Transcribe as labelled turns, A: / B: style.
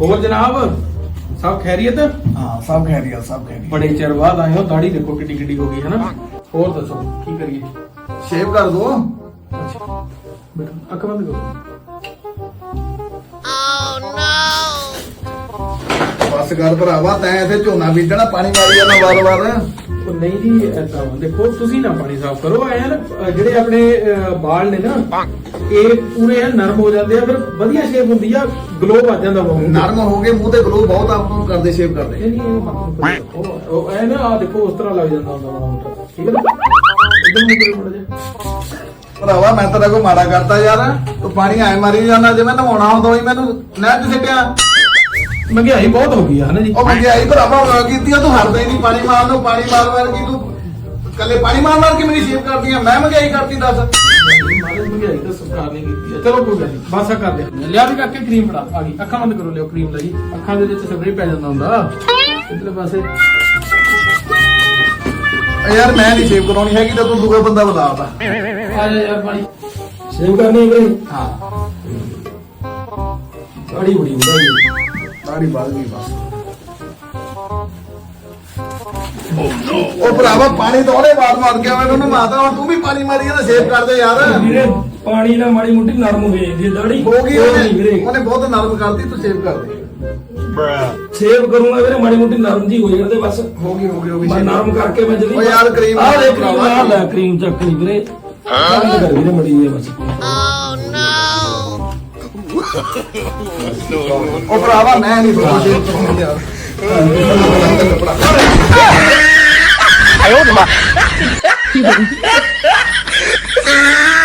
A: ਹੋਰ ਜਨਾਬ ਸਭ ਖੈਰੀਅਤ?
B: ਹਾਂ ਸਭ ਖੈਰੀਅਤ ਸਭ ਖੈਰੀਅਤ।
A: ਬੜੇ ਚਿਰ ਬਾਅਦ ਆਏ ਹੋ ਦਾੜੀ ਦੇਖੋ ਕਿੱਡੀ ਕਿੱਡੀ ਹੋ ਗਈ ਹੈ ਨਾ ਹੋਰ ਦੱਸੋ ਕੀ ਕਰੀਏ?
B: ਸ਼ੇਵ ਕਰ ਦੋ।
A: ਅੱਖ ਬੰਦ ਕਰੋ।
B: ਬਸ ਕਰ ਭਰਾਵਾ ਤੈਂ ਇੱਥੇ ਝੋਨਾ ਬੀਜਣਾ ਪਾਣੀ ਮਾਰੀ ਜਾਂਦਾ ਵਾਰ ਵਾਰ
A: ਉਹ ਨਹੀਂ ਜੀ ਵਾ। ਦੇਖੋ ਤੁਸੀਂ ਨਾ ਪਾਣੀ ਸਾਫ਼ ਕਰੋ ਐ ਜਿਹੜੇ ਆਪਣੇ ਵਾਲ ਨੇ ਨਾ ਇਹ ਪੂਰੇ ਐਨ ਨਰਮ ਹੋ ਜਾਂਦੇ ਆ ਫਿਰ ਵਧੀਆ ਸ਼ੇਪ ਹੁੰਦੀ ਆ ਗਲੋ ਵੱਜ ਜਾਂਦਾ ਬਹੁਤ।
B: ਨਰਮ ਹੋ ਗਏ ਮੂੰਹ ਤੇ ਗਲੋ ਬਹੁਤ ਆਪ ਨੂੰ ਕਰਦੇ ਸ਼ੇਵ ਕਰਦੇ।
A: ਉਹ ਐ ਨਾ ਆ ਦੇਖੋ ਉਸ ਤਰ੍ਹਾਂ ਲੱਗ ਜਾਂਦਾ ਹੁੰਦਾ ਮੋਟਾ ਠੀਕ ਹੈ ਨਾ? ਇਦਾਂ ਨਹੀਂ ਕਰੋ ਮਾੜਾ
B: ਭਰਾਵਾ ਮੈਂ ਤੇਰਾ ਕੋ ਮਾੜਾ ਕਰਤਾ ਯਾਰ ਤੂੰ ਪਾਣੀ ਐ ਮਾਰੀ ਜਾਂਦਾ ਜੇ ਮੈਂ ਨਹਾਉਣਾ ਹੁੰਦਾ ਹੋਈ ਮੈਨੂੰ ਨਹਿਰ ਚ ਸਿੱਟਿਆ।
A: ਮਹਿੰਗਾਈ ਬਹੁਤ ਹੋ ਗਈ ਆ ਹਨਾ ਜੀ?
B: ਉਹ ਮਹਿੰਗਾਈ ਭਰਾਵਾ ਹੋ ਕੀਤੀ ਆ ਤੂੰ ਹਰਦਾ ਹੀ ਨਹੀਂ ਪਾਣੀ ਮਾਰਨ ਨੂੰ ਪਾਣੀ ਮਾਰ ਮਾਰ ਕੇ ਤੂੰ ਕੱਲੇ ਪਾਣੀ ਮਾਰ ਮਾਰ ਕੇ ਮੇਰੀ ਸ਼ੇਵ ਕਰਦੀ ਆ ਮੈਂ ਮਹਿੰਗਾਈ ਕਰਤੀ ਦੱਸ।
A: ਮਾਰੇ ਮਹਿੰਗਾਈ ਤਾਂ ਸਰਕਾਰ ਨੇ ਕੀਤੀ ਆ। ਚਲੋ ਕੋਈ ਗੱਲ ਨਹੀਂ ਬਸ ਆ ਕਰ ਦੇ। ਲਿਆ ਵੀ ਕਰਕੇ ਕਰੀਮ ਫੜਾ ਆ ਗਈ। ਅੱਖਾਂ ਬੰਦ ਕਰੋ ਲਿਓ ਕਰੀਮ ਲਈ ਅੱਖਾਂ ਦੇ ਵਿੱਚ ਸਪਰੇ ਪੈ ਜਾਂਦਾ ਹੁੰਦਾ। ਇਧਰਲੇ ਪਾਸੇ।
B: ਯਾਰ ਮੈਂ ਨਹੀਂ ਸ਼ੇਵ ਕਰਾਉਣੀ ਹੈਗੀ ਤਾਂ ਤੂੰ ਦੂਗਾ ਬੰਦਾ ਬਤਾਤਾ
A: ਆ ਜਾ ਯਾਰ ਪਾਣੀ। ਸੇਵ ਕਰਨੀ ਹੈ ਵੀਰੇ
B: ਹਾਂ।
A: ਬੜੀ ਬੜੀ ਵਧਾਈ
B: ਸਾਰੀ ਬਾਲ ਗਈ ਬਸ ਉਹ ਭਰਾਵਾ ਪਾਣੀ ਤਾਂ ਉਹਨੇ ਬਾਤ ਮਾਰ ਕੇ ਆਵੇਂ ਉਹਨੂੰ ਮਾਤਾ ਹੁਣ ਤੂੰ ਵੀ ਪਾਣੀ ਮਾਰੀ ਜਾਂਦਾ ਸ਼ੇਵ ਕਰ ਦੇ ਯਾਰ।
C: ਵੀਰੇ ਪਾਣੀ ਨਾਲ ਮਾੜੀ ਮੁੱਟੀ ਨਰਮ ਹੋ ਜਾਂਦੀ ਹੈ ਦਾੜੀ।
B: ਹੋ ਗਈ
C: ਉਹ ਨਹੀਂ ਵੀਰੇ।
B: ਉਹਨੇ ਉਹਨੇ ਬਹੁਤ ਨਰਮ ਕਰਤੀ ਤੂੰ ਸ਼ੇਵ ਕਰ ਦੇ।
C: ਸੇਵ ਕਰੂੰਗਾ ਵੀਰੇ ਮਾੜੀ ਮੁੱਟੀ ਨਰਮ ਜੀ ਹੋ ਜਾਂਦੇ ਬਸ।
B: ਹੋ ਗਈ ਹੋ ਗਈ ਹੋ ਗਈ।
C: ਮੈਂ। ਨਰਮ ਕਰਕੇ ਮੈਂ ਜਦੀ
B: ਓ ਯਾਰ ਕਰੀਮ
C: ਆ ਦੇ
B: ਭਰਾਵਾ।
C: ਕਰੀਮ ਆ ਲੈ ਕਰੀਮ ਚੱਕ ਲਈ ਵੀਰੇ। ਬੰਦ ਕਰ ਵੀਰੇ ਮੜੀ ਜੀ ਬਸ।
B: ਉਹ ਭਰਾਵਾ ਮੈਂ ਨਹੀਂ ਤੁਹਾਨੂੰ ਸ਼ੇਵ ਕਰਾਉਣੀ ਯਾਰ
D: Eh,